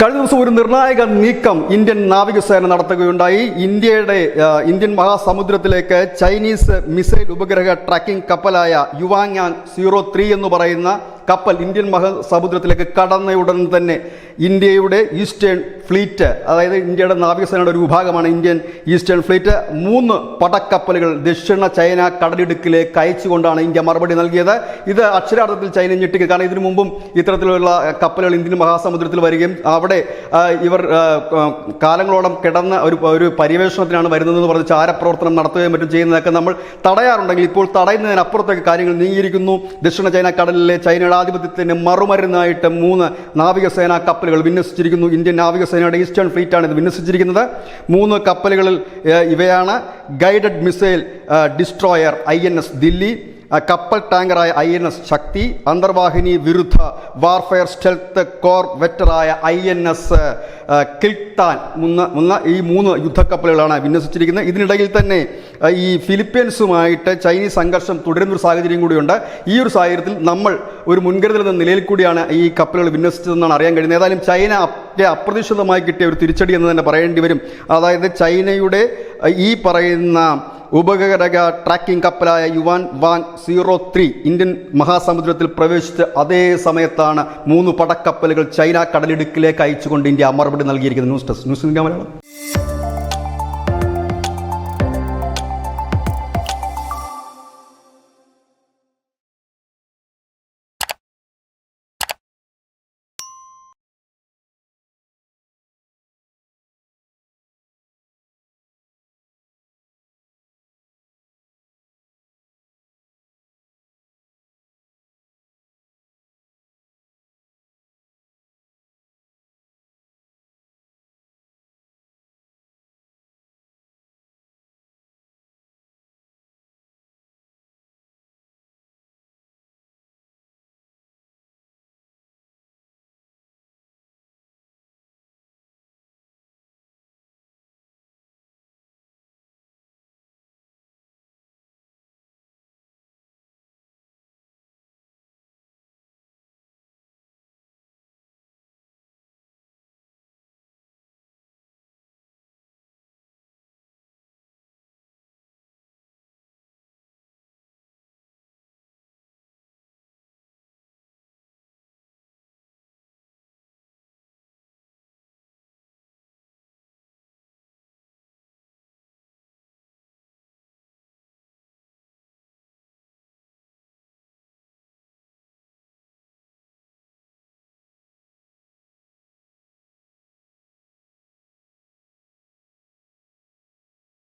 കഴിഞ്ഞ ദിവസം ഒരു നിർണായക നീക്കം ഇന്ത്യൻ നാവികസേന നടത്തുകയുണ്ടായി. ഇന്ത്യയുടെ ഇന്ത്യൻ മഹാസമുദ്രത്തിലേക്ക് ചൈനീസ് മിസൈൽ ഉപഗ്രഹ ട്രാക്കിംഗ് കപ്പലായ യുവാങ്യാങ് സീറോ ത്രീ എന്ന് പറയുന്ന കപ്പൽ ഇന്ത്യൻ മഹാസമുദ്രത്തിലേക്ക് കടന്ന ഉടൻ തന്നെ ഇന്ത്യയുടെ ഈസ്റ്റേൺ ഫ്ലീറ്റ് അതായത് ഇന്ത്യയുടെ നാവികസേനയുടെ ഒരു വിഭാഗമാണ് ഇന്ത്യൻ ഈസ്റ്റേൺ ഫ്ലീറ്റ്. മൂന്ന് പടക്കപ്പലുകൾ ദക്ഷിണ ചൈന കടലിടുക്കിലേക്ക് അയച്ചുകൊണ്ടാണ് ഇന്ത്യ മറുപടി നൽകിയത്. ഇത് അക്ഷരാർത്ഥത്തിൽ ചൈന ഞെട്ടിക്കുക കാരണം ഇതിനു മുമ്പും ഇത്തരത്തിലുള്ള കപ്പലുകൾ ഇന്ത്യൻ മഹാസമുദ്രത്തിൽ വരികയും അവിടെ ഇവർ കാലങ്ങളോളം കിടന്ന ഒരു ഒരു പര്യവേഷണത്തിനാണ് വരുന്നതെന്ന് പറഞ്ഞ് ചാരപ്രവർത്തനം നടത്തുകയും മറ്റും ചെയ്യുന്നതൊക്കെ നമ്മൾ തടയാറുണ്ടെങ്കിൽ ഇപ്പോൾ തടയുന്നതിനപ്പുറത്തേക്ക് കാര്യങ്ങൾ നീങ്ങിയിരിക്കുന്നു. ദക്ഷിണ ചൈന കടലിലെ ചൈനയുടെ ആധിപത്യത്തിന് മറുമരുന്നായിട്ട് മൂന്ന് നാവികസേന കപ്പലുകൾ വിന്യസിച്ചിരിക്കുന്നു. ഇന്ത്യൻ നാവികസേനയുടെ ഈസ്റ്റേൺ ഫ്ലീറ്റാണ് ഇത് വിന്യസിച്ചിരിക്കുന്നത്. മൂന്ന് കപ്പലുകളിൽ ഇവയാണ് guided missile destroyer I Delhi കപ്പൽ ടാങ്കറായ ഐ എൻ എസ് ശക്തി അന്തർവാഹിനി വിരുദ്ധ വാർഫെയർ സ്റ്റെൽത്ത് കോർ വെറ്ററായ ഐ എൻ എസ് കിൽത്താൻ മുന്ന ഈ മൂന്ന് യുദ്ധക്കപ്പലുകളാണ് വിന്യസിച്ചിരിക്കുന്നത്. ഇതിനിടയിൽ തന്നെ ഈ ഫിലിപ്പീൻസുമായിട്ട് ചൈനീസ് സംഘർഷം തുടരുന്ന ഒരു സാഹചര്യം കൂടിയുണ്ട്. ഈ ഒരു സാഹചര്യത്തിൽ നമ്മൾ ഒരു മുൻകരുതൽ എന്ന നിലയിൽ കൂടിയാണ് ഈ കപ്പലുകൾ വിന്യസിച്ചതെന്നാണ് അറിയാൻ കഴിയുന്നത്. ഏതായാലും ചൈന അപ്ര- അപ്രതീക്ഷിതമായി കിട്ടിയ ഒരു തിരിച്ചടി എന്ന് തന്നെ പറയേണ്ടി വരും. അതായത് ചൈനയുടെ ഈ പറയുന്ന ഉപഗ്രഹ tracking കപ്പലായ Yuan Wang zero three Indian മഹാസമുദ്രത്തിൽ പ്രവേശിച്ച് അതേ സമയത്താണ് മൂന്ന് പടക്കപ്പലുകൾ ചൈന കടലിടുക്കിലേക്ക് അയച്ചുകൊണ്ട് ഇന്ത്യ മറുപടി നൽകിയിരിക്കുന്നത്. News desk. News India Malayalam